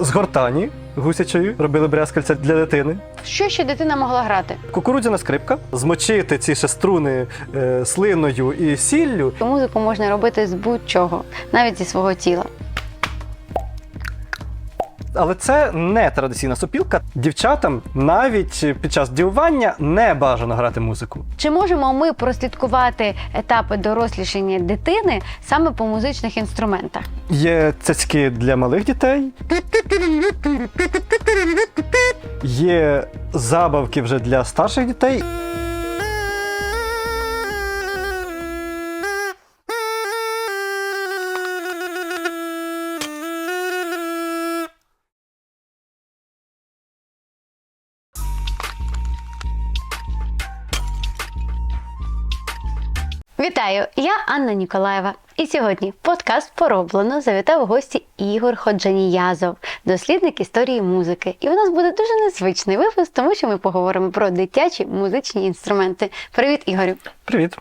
З гортані гусячої робили брязкальця для дитини. Що ще дитина могла грати? Кукурудзяна скрипка, змочити ці ще струни е, слиною і сіллю. Музику можна робити з будь-чого, навіть зі свого тіла. Але це не традиційна сопілка. Дівчатам навіть під час дівування не бажано грати музику. Чи можемо ми прослідкувати етапи дорослішання дитини саме по музичних інструментах? Є цяцьки для малих дітей. Є забавки вже для старших дітей. Вітаю! Я Анна Ніколаєва. І сьогодні в подкаст пороблено завітав у гості Ігор Ходжаніязов, дослідник історії музики. І у нас буде дуже незвичний випуск, тому що ми поговоримо про дитячі музичні інструменти. Привіт, Ігорю! Привіт!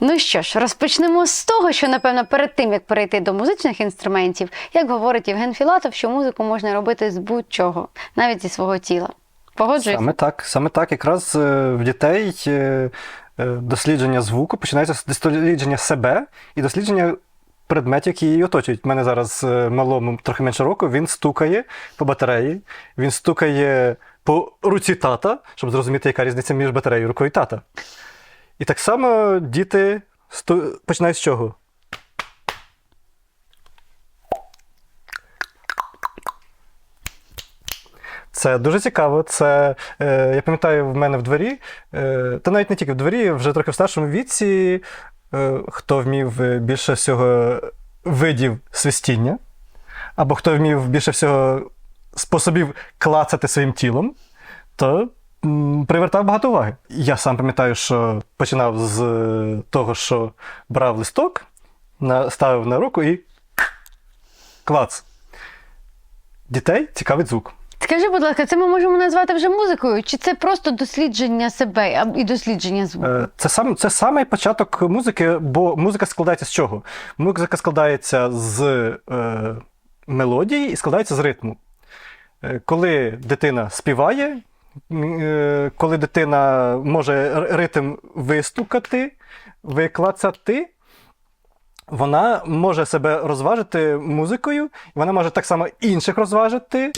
Ну що ж, розпочнемо з того, що напевно перед тим як перейти до музичних інструментів, як говорить Євген Філатов, що музику можна робити з будь-чого, навіть зі свого тіла. Погоджуєшся? Саме так, саме так. Якраз е, в дітей е, дослідження звуку починається з дослідження себе і дослідження предметів, які її оточують. У мене зараз е, малому трохи менше року, він стукає по батареї, він стукає по руці тата, щоб зрозуміти, яка різниця між батареєю і рукою тата. І так само діти починають з чого? Це дуже цікаво. Це е, я пам'ятаю, в мене в дворі, е, та навіть не тільки в дворі, вже трохи в старшому віці, е, хто вмів е, більше всього видів свистіння, або хто вмів більше всього способів клацати своїм тілом, то м, привертав багато уваги. Я сам пам'ятаю, що починав з е, того, що брав листок, на- ставив на руку і клац. Дітей цікавить звук. Скажи, будь ласка, це ми можемо назвати вже музикою, чи це просто дослідження себе і дослідження звуку? Е, Це сам це самий початок музики, бо музика складається з чого? Музика складається з е, мелодії і складається з ритму. Е, Коли дитина співає, е, коли дитина може ритм вистукати, виклацати, вона може себе розважити музикою, вона може так само інших розважити.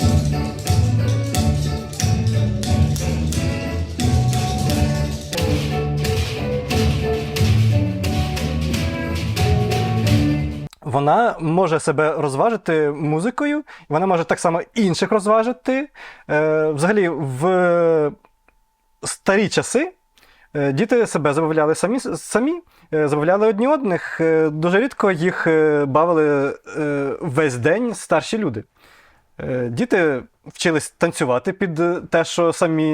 Вона може себе розважити музикою, вона може так само інших розважити. Е, взагалі, в старі часи е, діти себе забавляли самі, самі е, забавляли одні одних. Е, дуже рідко їх бавили весь день старші люди. Е, Діти вчились танцювати під е, те, що самі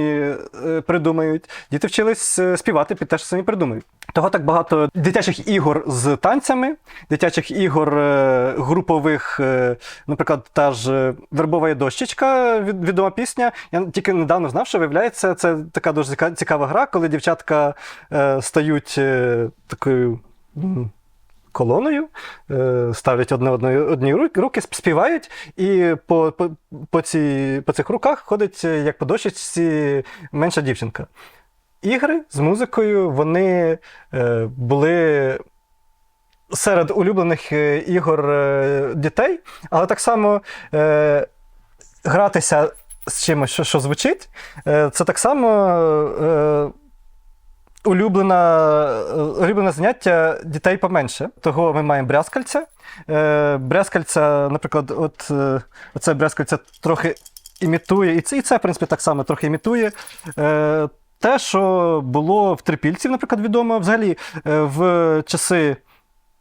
е, придумають. Діти вчились співати під те, що самі придумають. Того так багато дитячих ігор з танцями, дитячих ігор групових, наприклад, та ж вербова дощечка, від- відома пісня. Я тільки недавно знав, що виявляється, це така дуже цікава гра, коли дівчатка стають такою. Колоною, е, ставлять одне одної одні руки, співають, і по, по, по, ці, по цих руках ходить, е, як по дощечці, менша дівчинка. Ігри з музикою вони е, були серед улюблених ігор дітей, але так само гратися з чимось, що, що звучить, це так само. Улюблена, е, улюблене заняття дітей поменше. Того ми маємо брязкальця. Е, брязкальця, наприклад, от е, оце брязкальця трохи імітує, і це, і це, в принципі, так само трохи імітує. Те, що було в трипільців, наприклад, відомо, взагалі в часи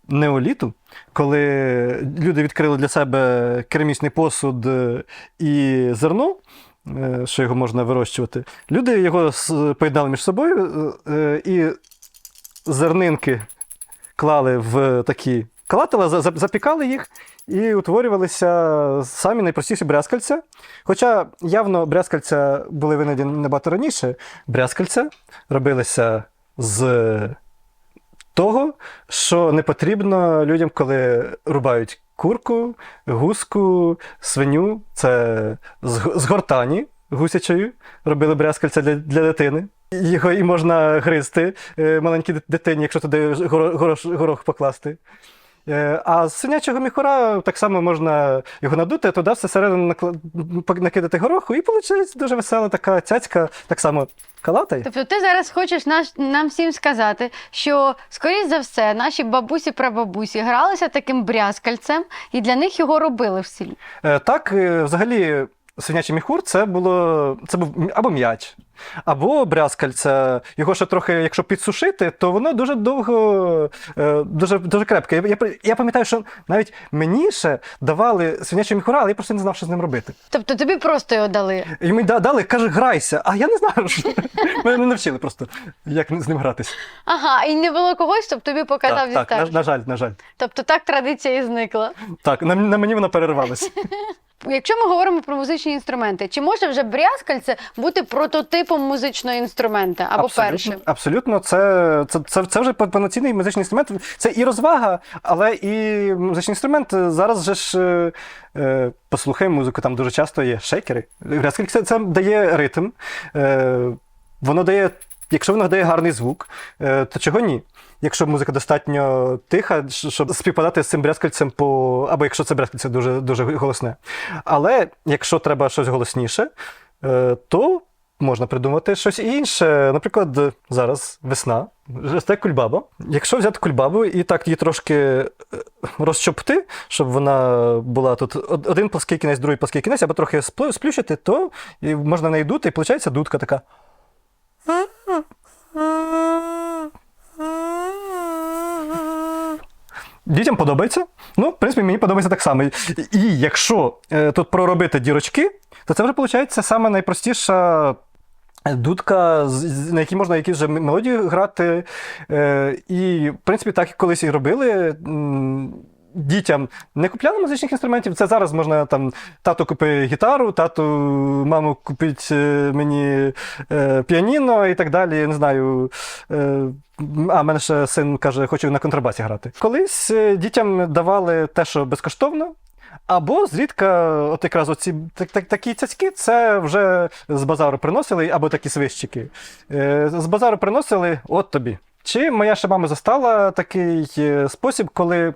неоліту, коли люди відкрили для себе керамічний посуд і зерно, що його можна вирощувати, люди його поєднали між собою е, е, і зернинки клали в такі за- запікали їх і утворювалися самі найпростіші брязкальця. Хоча явно брязкальця були винайдені набагато раніше, брязкальця робилися з того, що не потрібно людям, коли рубають курку, гуску, свиню. Це з, гортані гусячою. робили брязкальця для, для дитини. Його і можна гризти е, маленькій дитині, якщо туди горо- горох, горох покласти. Е, А з свинячого міхура так само можна його надути, туди все середину накидати гороху, і виходить дуже весела така цяцька, так само калатає. Тобто ти зараз хочеш наш, нам всім сказати, що, скоріш за все, наші бабусі прабабусі гралися таким брязкальцем, і для них його робили в селі. Е, Так, е, взагалі, свинячий міхур це було це був або м'яч, або брязкальце. Його ще трохи, якщо підсушити, то воно дуже довго, е, дуже, дуже крепке. Я, я, пам'ятаю, що навіть мені ще давали свинячий міхура, але я просто не знав, що з ним робити. Тобто тобі просто його дали. І мені дали, каже, грайся. А я не знаю, що мене не навчили просто, як з ним гратись. Ага, і не було когось, хто б тобі показав Так, так, на, на жаль, на жаль. Тобто так традиція і зникла. Так, на, на мені вона перервалася. Якщо ми говоримо про музичні інструменти, чи може вже брязкальце бути прототипом музичного інструмента або абсолютно, першим? Абсолютно, це, це, це, це вже повноцінний музичний інструмент. Це і розвага, але і музичний інструмент. Зараз же ж е, е, послухай музику, там дуже часто є шейкери. Грязкальце це, це дає ритм. Е, воно дає, якщо воно дає гарний звук, е, то чого ні? Якщо музика достатньо тиха, щоб співпадати з цим брязкальцем по. або якщо це брязкальце дуже, дуже голосне. Але якщо треба щось голосніше, е, то можна придумати щось інше. Наприклад, зараз весна, росте кульбаба. Якщо взяти кульбабу і так її трошки е, розчопти, щоб вона була тут один плоский кінець, другий плоский кінець, або трохи сплющити, то можна в неї дути, і виходить дудка така. Дітям подобається. Ну, в принципі, мені подобається так само. І якщо е, тут проробити дірочки, то це вже виходить саме найпростіша дудка, з- з- на якій можна якісь вже мелодії грати. Е, і, в принципі, так і колись і робили. Дітям не купляли музичних інструментів. Це зараз можна там тато купи гітару, тату, маму купить е, мені е, піаніно і так далі. Не знаю. Е, а, мене ще син каже, хочу на контрабасі грати. Колись е, дітям давали те, що безкоштовно. Або зрідка, от якраз оці так, так, такі цяцьки, це вже з базару приносили, або такі свищики. Е, з базару приносили от тобі. Чи моя ще мама застала такий е, спосіб, коли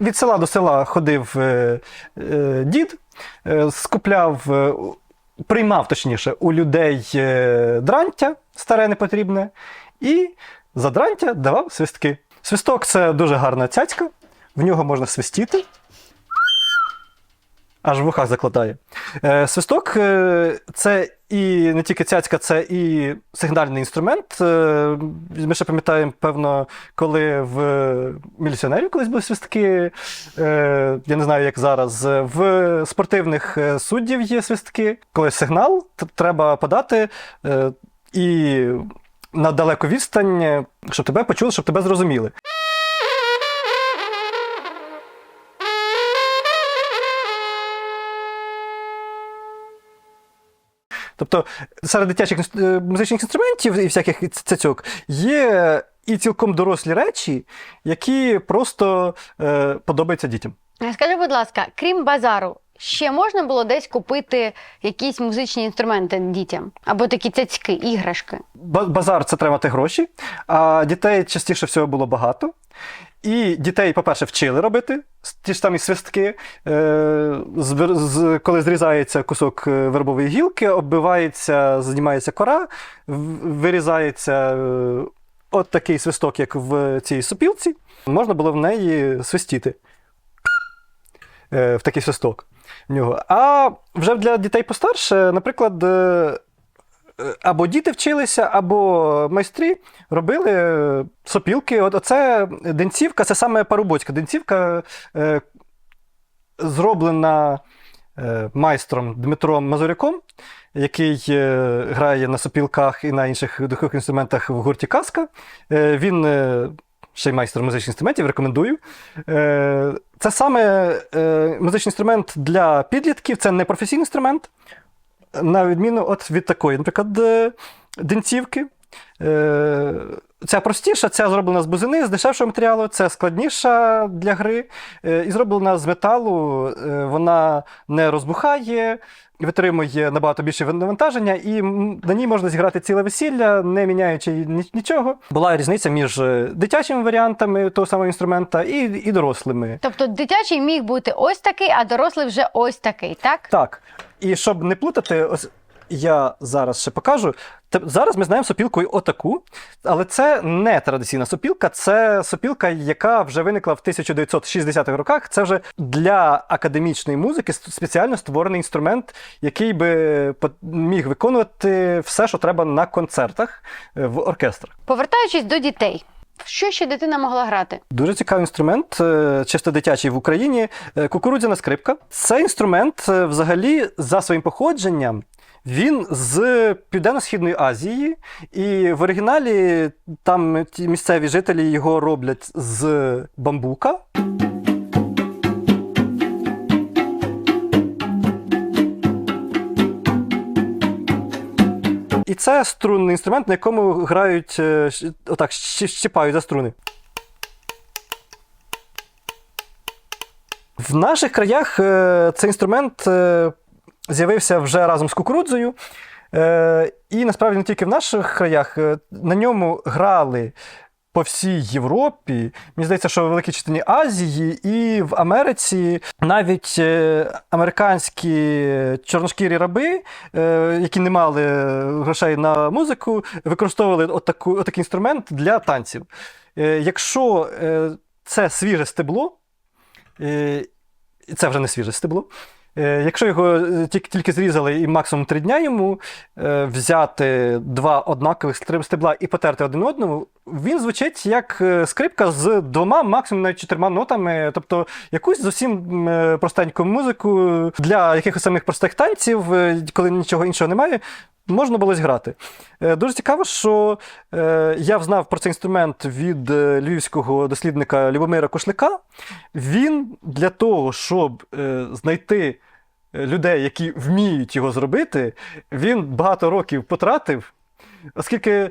від села до села ходив е, е, дід, е, скупляв, е, приймав точніше у людей е, дрантя старе непотрібне, і за дрантя давав свистки. Свисток це дуже гарна цяцька, в нього можна свистіти. Аж в вухах закладає. Е, свисток е, це і не тільки цяцька, це і сигнальний інструмент. Е, ми ще пам'ятаємо, певно, коли в міліціонерів колись були свистки. Е, я не знаю, як зараз. В спортивних е, суддів є свистки. Коли сигнал треба подати і на далеку відстань, щоб тебе почули, щоб тебе зрозуміли. Тобто серед дитячих е, музичних інструментів і всяких цяцьок є і цілком дорослі речі, які просто е, подобаються дітям. Скажи, будь ласка, крім базару, ще можна було десь купити якісь музичні інструменти дітям? Або такі цяцьки, іграшки? Ба- Базар це треба мати гроші, а дітей частіше всього було багато. І дітей, по-перше, вчили робити ті ж самі свистки. Е, коли зрізається кусок е, вербової гілки, оббивається, знімається кора, вирізається е, от такий свисток, як в цій сопілці, можна було в неї свистіти. В такий свисток в нього. А вже для дітей постарше, наприклад, або діти вчилися, або майстрі робили е, сопілки. От оце денцівка, це саме парубоцька денцівка, е, зроблена е, майстром Дмитром Мазуряком, який е, грає на сопілках і на інших духових інструментах в гурті Казка. Е, він е, ще й майстер музичних інструментів, рекомендую. Е, Це саме е, музичний інструмент для підлітків, це не професійний інструмент на відміну от від такої, наприклад, е, денцівки. Е, Ця простіша, ця зроблена з бузини, з дешевшого матеріалу, це складніша для гри. е, І зроблена з металу. е, Вона не розбухає, витримує набагато більше навантаження, і на ній можна зіграти ціле весілля, не міняючи нічого. Була різниця між е, дитячими варіантами того самого інструмента і, і дорослими. Тобто дитячий міг бути ось такий, а дорослий вже ось такий, так? Так. І щоб не плутати, ось я зараз ще покажу. Зараз ми знаємо сопілку отаку, але це не традиційна сопілка, це сопілка, яка вже виникла в 1960-х роках. Це вже для академічної музики спеціально створений інструмент, який би міг виконувати все, що треба на концертах е, в оркестрах. Повертаючись до дітей, що ще дитина могла грати? Дуже цікавий інструмент, е, чисто дитячий в Україні. е, Кукурудзяна скрипка. Цей інструмент, взагалі, за своїм походженням, він з Південно-Східної Азії, і в оригіналі там ті місцеві жителі його роблять з бамбука. І це струнний інструмент, на якому грають е, отак, щ- щипають за струни. В наших краях е, цей інструмент е, з'явився вже разом з кукурудзою. Е, і насправді не тільки в наших краях, е, на ньому грали по всій Європі. Мені здається, що в великій частині Азії і в Америці навіть е, американські чорношкірі раби, е, які не мали грошей на музику, використовували отаку, отакий інструмент для танців. Якщо це свіже стебло, Це вже не свіже стебло. Е, Якщо його е, тільки, зрізали і максимум три дня йому е, взяти два однакових стебла і потерти один одному, він звучить як скрипка з двома, максимум навіть чотирма нотами. Тобто якусь зовсім простеньку музику для якихось самих простих танців, коли нічого іншого немає. Можна було зграти. Е, Дуже цікаво, що е, я взнав про цей інструмент від е, львівського дослідника Любомира Кошлика. Він для того, щоб знайти людей, які вміють його зробити, він багато років потратив, оскільки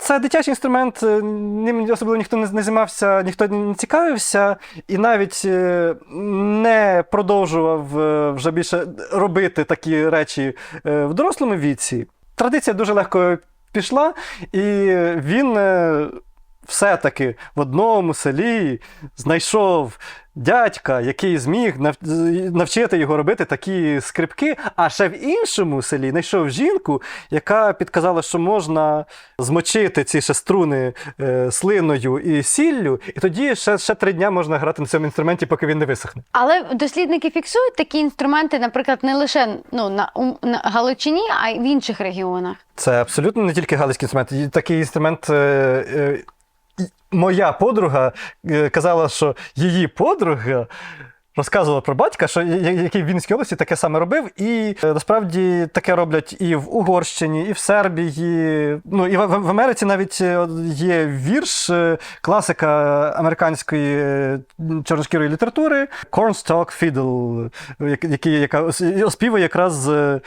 це дитячий інструмент, е, ним особливо ніхто не займався, ніхто не цікавився, і навіть е, не продовжував е, вже більше робити такі речі в дорослому віці. Традиція дуже легко пішла, і він все-таки в одному селі знайшов дядька, який зміг навчити його робити такі скрипки, а ще в іншому селі знайшов жінку, яка підказала, що можна змочити ці ще струни е, слиною і сіллю, і тоді ще, ще три дня можна грати на цьому інструменті, поки він не висохне. Але дослідники фіксують такі інструменти, наприклад, не лише ну, на, на Галичині, а й в інших регіонах. Це абсолютно не тільки галицький інструмент. Такий інструмент. Е, е, моя подруга е, казала, що її подруга. Розказувала про батька, що який в Вінницькій області таке саме робив, і е, насправді таке роблять і в Угорщині, і в Сербії. Ну і в, в- Америці навіть е, є вірш, класика американської чорношкірої літератури Cornstalk Fiddle, який яка оспівує якраз е,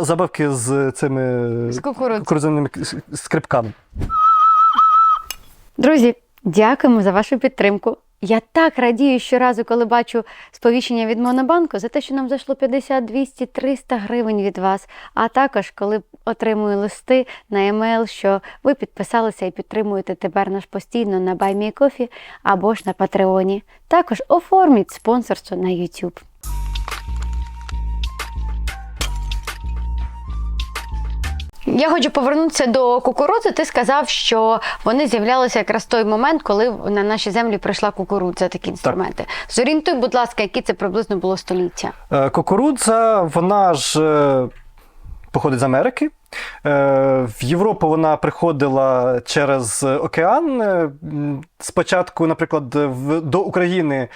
забавки з цими З кукурудзяними скрипками. Друзі, дякуємо за вашу підтримку. Я так радію щоразу, коли бачу сповіщення від Монобанку за те, що нам зайшло 50, 200, 300 гривень від вас. А також, коли отримую листи на емейл, що ви підписалися і підтримуєте тепер наш постійно на BuyMeCoffee або ж на Патреоні. Також оформіть спонсорство на YouTube. Я хочу повернутися до кукурудзи. Ти сказав, що вони з'являлися якраз в той момент, коли на наші землі прийшла кукурудза, такі інструменти. Зорієнтуй, будь ласка, які це приблизно було століття. Е, Кукурудза, вона ж е, походить з Америки. Е, В Європу вона приходила через океан. Спочатку, наприклад, до України,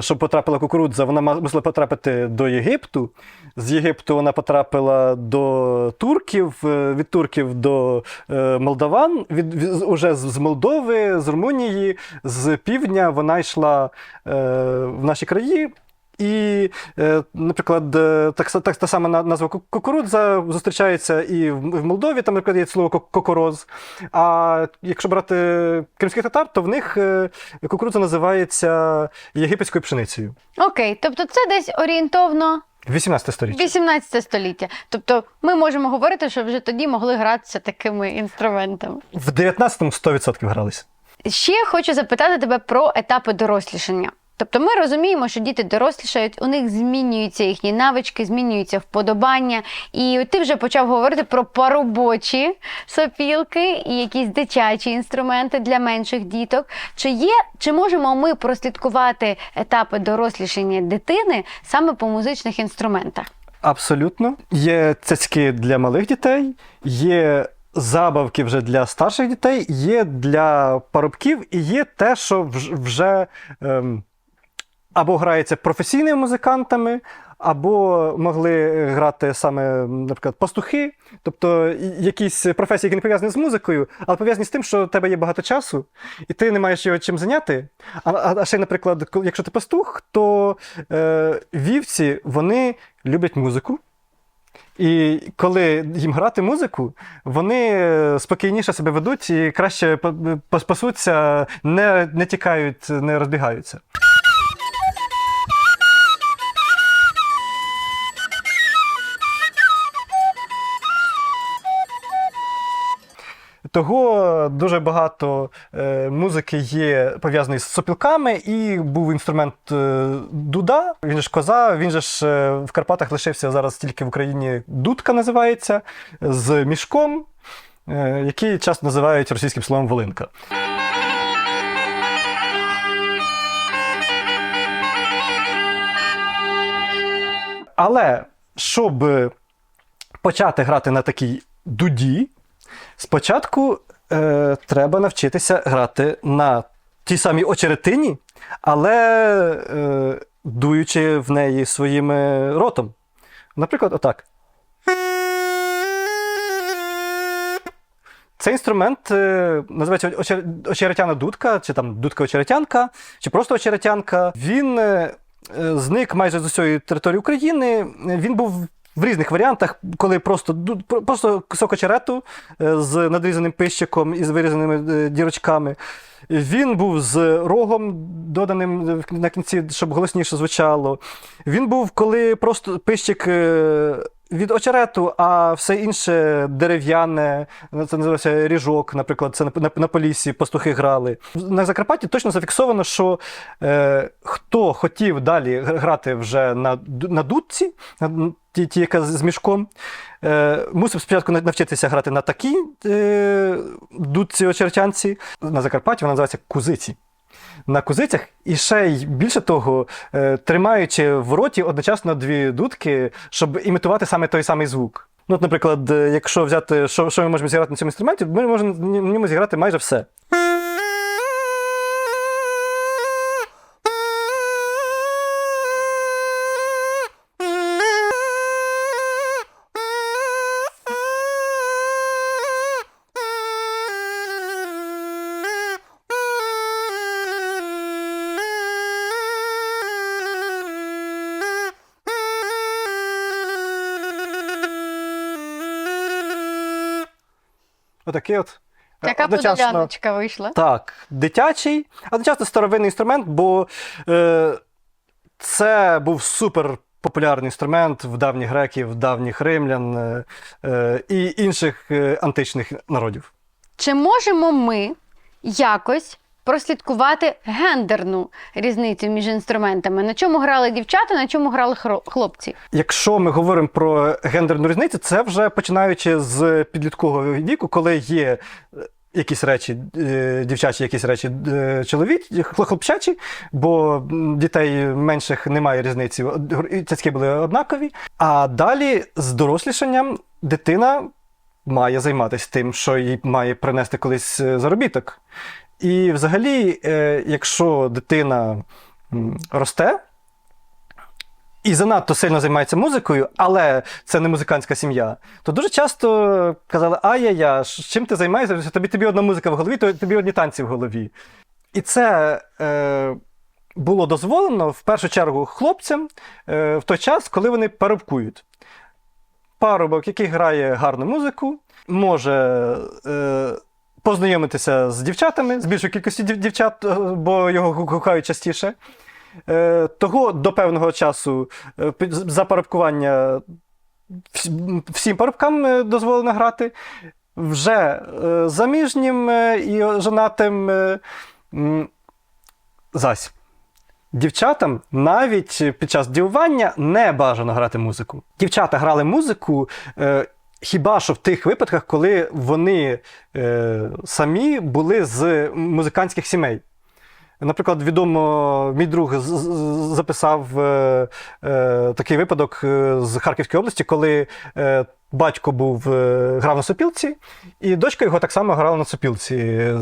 щоб потрапила кукурудза, вона мусила потрапити до Єгипту. З Єгипту вона потрапила до турків, е, від турків до е, молдаван. Від, від, уже з Молдови, з Румунії, з півдня вона йшла е, в наші краї. І, е, наприклад, так, так, та сама назва кукурудза зустрічається і в, Молдові, там, наприклад, є слово ко- кокороз. А якщо брати кримських татар, то в них кукурудза називається єгипетською пшеницею. Окей, тобто це десь орієнтовно 18 століття. 18 століття. Тобто ми можемо говорити, що вже тоді могли гратися такими інструментами. В 19-му 100% гралися. Ще хочу запитати тебе про етапи дорослішання. Тобто ми розуміємо, що діти дорослішають, у них змінюються їхні навички, змінюються вподобання. І ти вже почав говорити про поробочі сопілки і якісь дитячі інструменти для менших діток. Чи є, чи можемо ми прослідкувати етапи дорослішання дитини саме по музичних інструментах? Абсолютно. Є цяцьки для малих дітей, є забавки вже для старших дітей, є для парубків, і є те, що вже ем, або грається професійними музикантами, або могли грати саме, наприклад, пастухи, тобто якісь професії, які не пов'язані з музикою, але пов'язані з тим, що у тебе є багато часу, і ти не маєш його чим зайняти. А, а, ще, наприклад, якщо ти пастух, то е, вівці вони люблять музику. І коли їм грати музику, вони е, спокійніше себе ведуть і краще па- па- пасуться, не, не тікають, не розбігаються. Того дуже багато е, музики є пов'язаний з сопілками, і був інструмент е, дуда. Він ж коза, він же ж е, в Карпатах лишився зараз тільки в Україні дудка називається з мішком, який часто називають російським словом волинка. Але щоб почати грати на такій дуді, спочатку е, треба навчитися грати на тій самій очеретині, але е, дуючи в неї своїм е, ротом. Наприклад, отак. Цей інструмент е, називається очер- очеретяна дудка, чи там дудка-очеретянка, чи просто очеретянка. Він е, зник майже з усієї території України. Він був в різних варіантах, коли просто, просто сокочерету е, з надрізаним пищиком і з вирізаними е, дірочками. Він був з рогом, доданим на кінці, щоб голосніше звучало. Він був, коли просто пищик е, від очерету, а все інше дерев'яне, ну, це називається ріжок, наприклад, це на, на, Поліссі пастухи грали. На Закарпатті точно зафіксовано, що е, хто хотів далі грати вже на, на дудці, на ті, ті, яка з мішком, е, мусив спочатку навчитися грати на такій е, дудці очеретянці. На Закарпатті вона називається кузиці. На кузицях, і ще й більше того, е, тримаючи в роті одночасно дві дудки, щоб імітувати саме той самий звук. Ну, от, наприклад, е, якщо взяти, що, що ми можемо зіграти на цьому інструменті, ми можемо на ньому зіграти майже все. Отакий от. Яка Така одночасно- подоляночка вийшла. Так, дитячий, одночасно старовинний інструмент, бо е, це був супер популярний інструмент в давніх греків, в давніх римлян е, е, і інших е, античних народів. Чи можемо ми якось прослідкувати гендерну різницю між інструментами? На чому грали дівчата, на чому грали хлопці? Якщо ми говоримо про гендерну різницю, це вже починаючи з підліткового віку, коли є. е, Якісь речі е, дівчачі, якісь речі е, чоловічі, хлопчачі, бо дітей менших немає різниці. Цяцьки були однакові. А далі з дорослішанням дитина має займатися тим, що їй має принести колись заробіток. І взагалі, е, якщо дитина росте, і занадто сильно займається музикою, але це не музикантська сім'я, то дуже часто казали: ай-яй-я, чим ти займаєшся? Тобі, тобі одна музика в голові, то тобі одні танці в голові. І це е, було дозволено в першу чергу хлопцям е, в той час, коли вони парубкують. Парубок, який грає гарну музику, може е, познайомитися з дівчатами, з більшою кількістю дівчат, е, бо його гукають частіше. Е, того до певного часу е, за парубкування всім парубкам дозволено грати. Вже заміжнім і женатим зась. Дівчатам навіть під час дівування не бажано грати музику. Дівчата грали музику хіба що в тих випадках, коли вони е, самі були з музикантських сімей. Наприклад, відомо, мій друг записав е, е, такий випадок е, з Харківської області, коли е, батько був е, грав на сопілці, і дочка його так само грала на сопілці, е,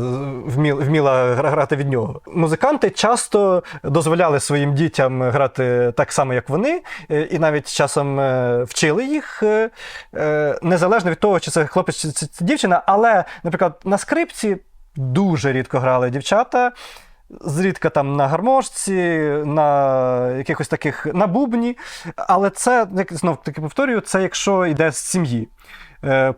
вміла, вміла грати від нього. Музиканти часто дозволяли своїм дітям грати так само, як вони, е, і навіть часом е, вчили їх, е, е, незалежно від того, чи це хлопець чи це дівчина. Але, наприклад, на скрипці дуже рідко грали дівчата. Зрідка там на гармошці, на якихось таких на бубні. Але це, як знов таки повторюю, це якщо йде з сім'ї. Е,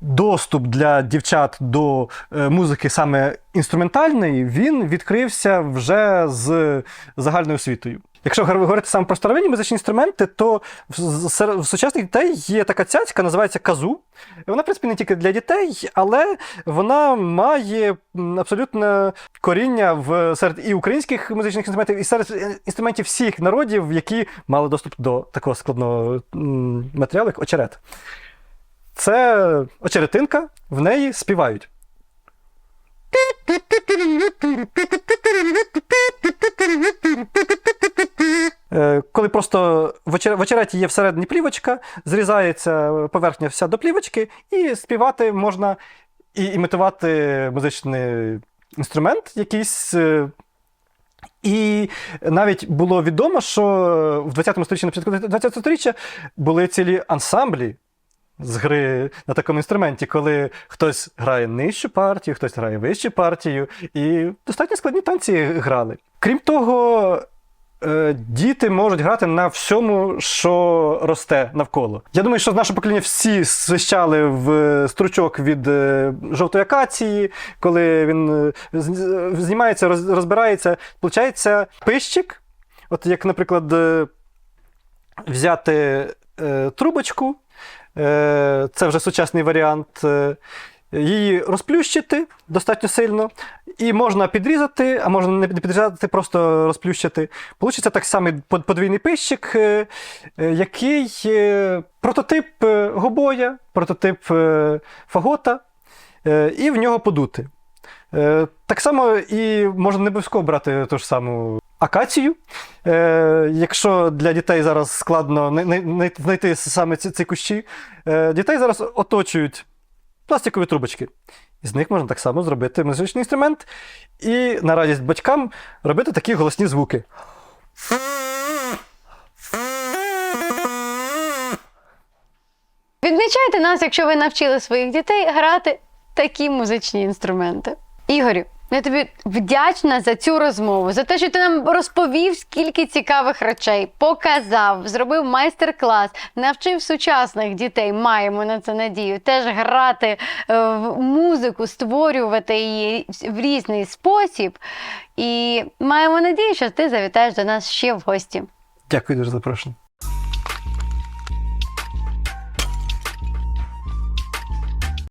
Доступ для дівчат до е, музики саме інструментальної, він відкрився вже з загальною освітою. Якщо говорити саме про старовинні музичні інструменти, то в, сучасних дітей є така цяцька, називається казу. Вона, в принципі, не тільки для дітей, але вона має абсолютно коріння в серед і українських музичних інструментів, і серед е, інструментів всіх народів, які мали доступ до такого складного матеріалу, як очерет. Це очеретинка, в неї співають. Е, Коли просто в очереті є всередині плівочка, зрізається поверхня вся до плівочки, і співати можна і імітувати музичний інструмент якийсь. е, І навіть було відомо, що в 20 столітті, на початку 20 століття були цілі ансамблі з гри на такому інструменті, коли хтось грає нижчу партію, хтось грає вищу партію, і достатньо складні танці грали. Крім того, діти можуть грати на всьому, що росте навколо. Я думаю, що з нашого покоління всі свищали в е, стручок від е, жовтої акації, коли він е, знімається, роз- розбирається. Получається пищик. От як, наприклад, е, взяти е, трубочку, е, це вже сучасний варіант. е, Її розплющити достатньо сильно, і можна підрізати, а можна не підрізати, просто розплющити. Получиться так само подвійний пищик, е, е, який е, прототип гобоя, прототип фагота, і в нього подути. Так само і можна не обов'язково брати ту ж саму акацію. Якщо для дітей зараз складно най- най- най- знайти саме ці, кущі, дітей зараз оточують пластикові трубочки. Із них можна так само зробити музичний інструмент і на радість батькам робити такі голосні звуки. Відмічайте нас, якщо ви навчили своїх дітей грати такі музичні інструменти. Ігорю, я тобі вдячна за цю розмову, за те, що ти нам розповів, скільки цікавих речей, показав, зробив майстер-клас, навчив сучасних дітей. Маємо на це надію. Теж грати е, в музику, створювати її в різний спосіб. І маємо надію, що ти завітаєш до нас ще в гості. Дякую дуже за запрошення.